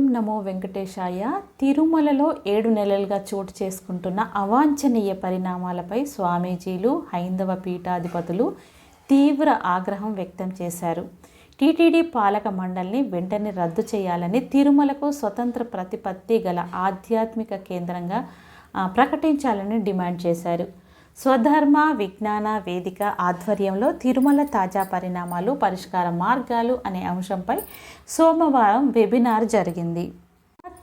ఓం నమో వెంకటేశాయ. తిరుమలలో ఏడు నెలలుగా చోటు చేసుకుంటున్న అవాంఛనీయ పరిణామాలపై స్వామీజీలు హైందవ పీఠాధిపతులు తీవ్ర ఆగ్రహం వ్యక్తం చేశారు. టీటీడీ పాలక మండలిని వెంటనే రద్దు చేయాలని తిరుమలకు స్వతంత్ర ప్రతిపత్తి గల ఆధ్యాత్మిక కేంద్రంగా ప్రకటించాలని డిమాండ్ చేశారు. స్వధర్మ విజ్ఞాన వేదిక ఆధ్వర్యంలో తిరుమల తాజా పరిణామాలు పరిష్కార మార్గాలు అనే అంశంపై సోమవారం వెబినార్ జరిగింది.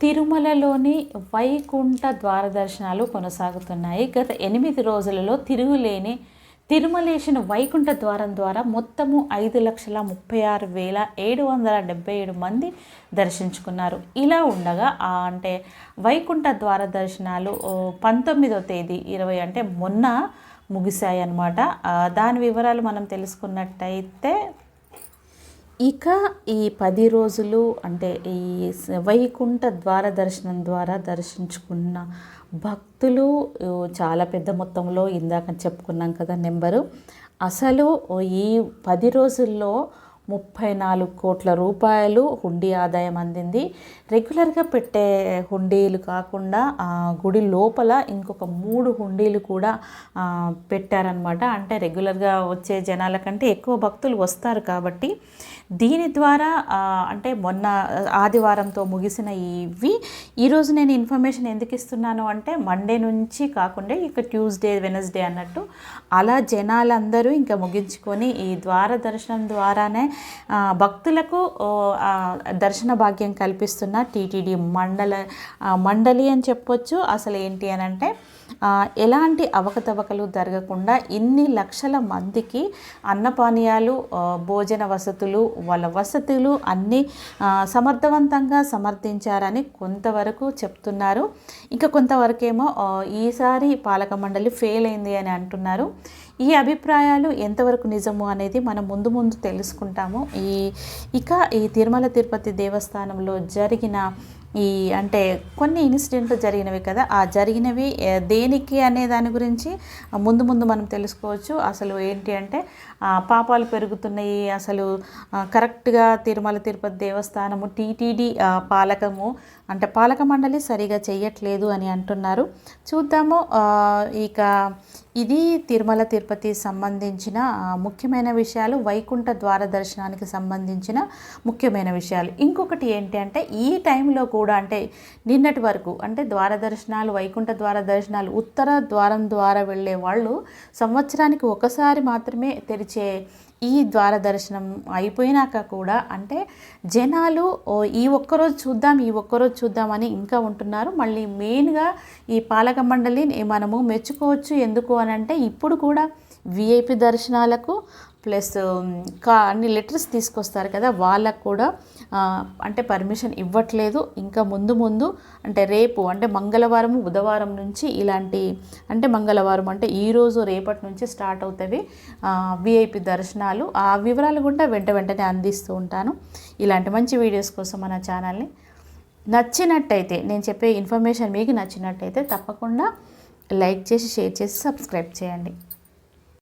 తిరుమలలోని వైకుంఠ ద్వార దర్శనాలు కొనసాగుతున్నాయి. గత ఎనిమిది రోజులలో తిరుగులేని తిరుమలేసిన వైకుంఠ ద్వారం ద్వారా మొత్తము ఐదు లక్షల ముప్పై ఆరు వేల ఏడు వందల డెబ్బై ఏడు మంది దర్శించుకున్నారు. ఇలా ఉండగా అంటే వైకుంఠ ద్వార దర్శనాలు పంతొమ్మిదో తేదీ ఇరవై అంటే మొన్న ముగిశాయి అన్నమాట దాని వివరాలు మనం తెలుసుకున్నట్టయితే ఇక ఈ పది రోజులు అంటే ఈ వైకుంఠ ద్వార దర్శనం ద్వారా దర్శించుకున్న భక్తులు చాలా పెద్ద మొత్తంలో ఇందాక చెప్పుకున్నాం కదా నెంబరు. అసలు ఈ పది రోజుల్లో ముప్పై నాలుగు కోట్ల రూపాయలు హుండీ ఆదాయం అందింది. రెగ్యులర్గా పెట్టే హుండీలు కాకుండా గుడి లోపల ఇంకొక మూడు హుండీలు కూడా పెట్టారనమాట అంటే రెగ్యులర్గా వచ్చే జనాల కంటే ఎక్కువ భక్తులు వస్తారు కాబట్టి దీని ద్వారా అంటే మొన్న ఆదివారంతో ముగిసిన ఇవి. ఈరోజు నేను ఇన్ఫర్మేషన్ ఎందుకు ఇస్తున్నాను అంటే మండే నుంచి కాకుండా ఇక ట్యూస్డే వెనస్డే అన్నట్టు అలా జనాలందరూ ఇంకా ముగించుకొని ఈ ద్వార దర్శనం ద్వారానే భక్తులకు దర్శన భాగ్యం కల్పిస్తున్న టీటీడీ మండల మండలి అని చెప్పొచ్చు. అసలు ఏంటి అని అంటే ఎలాంటి అవకతవకలు జరగకుండా ఇన్ని లక్షల మందికి అన్నపానీయాలు భోజన వసతులు వాళ్ళ వసతులు అన్నీ సమర్థవంతంగా సమర్థించారని కొంతవరకు చెప్తున్నారు. ఇంకా కొంతవరకేమో ఈసారి పాలక మండలి ఫెయిల్ అయింది అని అంటున్నారు. ఈ అభిప్రాయాలు ఎంతవరకు నిజము అనేది మనం ముందు ముందు తెలుసుకుంటాము ఈ ఇక ఈ తిరుమల తిరుపతి దేవస్థానంలో జరిగిన ఈ అంటే కొన్ని ఇన్సిడెంట్లు జరిగినవి కదా ఆ జరిగినవి దేనికి అనే దాని గురించి ముందు ముందు మనం తెలుసుకోవచ్చు. అసలు ఏంటి అంటే పాపాలు పెరుగుతున్నాయి. అసలు కరెక్ట్గా తిరుమల తిరుపతి దేవస్థానము టీటీడీ పాలకము అంటే పాలక మండలి సరిగా చేయట్లేదు అని అంటున్నారు. చూద్దాము ఇక ఇది తిరుమల తిరుపతి సంబంధించిన ముఖ్యమైన విషయాలు వైకుంఠ ద్వార దర్శనానికి సంబంధించిన ముఖ్యమైన విషయాలు. ఇంకొకటి ఏంటి అంటే ఈ టైంలో కూడా అంటే నిన్నటి వరకు అంటే ద్వార దర్శనాలు వైకుంఠ ద్వార దర్శనాలు ఉత్తర ద్వారం ద్వారా వెళ్ళే వాళ్ళు సంవత్సరానికి ఒకసారి మాత్రమే తెరిచే ఈ ద్వార దర్శనం అయిపోయినాక కూడా అంటే జనాలు ఈ ఒక్కరోజు చూద్దాం ఈ ఒక్కరోజు చూద్దామని ఇంకా ఉంటున్నారు. మళ్ళీ మెయిన్గా ఈ పాలక మండలిని మనము మెచ్చుకోవచ్చు. ఎందుకు అని అంటే ఇప్పుడు కూడా విఐపి దర్శనాలకు ప్లస్ కా అన్ని లెటర్స్ తీసుకొస్తారు కదా వాళ్ళకు కూడా అంటే పర్మిషన్ ఇవ్వట్లేదు. ఇంకా ముందు ముందు అంటే రేపు అంటే మంగళవారం బుధవారం నుంచి ఇలాంటి అంటే మంగళవారం అంటే ఈరోజు రేపటి నుంచి స్టార్ట్ అవుతాయి విఐపి దర్శనాలు. ఆ వివరాలు కూడా వెంట వెంటనే అందిస్తూ ఉంటాను. ఇలాంటి మంచి వీడియోస్ కోసం మన ఛానల్ని. నచ్చినట్టయితే నేను చెప్పే ఇన్ఫర్మేషన్ మీకు నచ్చినట్టయితే తప్పకుండా లైక్ చేసి షేర్ చేసి సబ్స్క్రైబ్ చేయండి.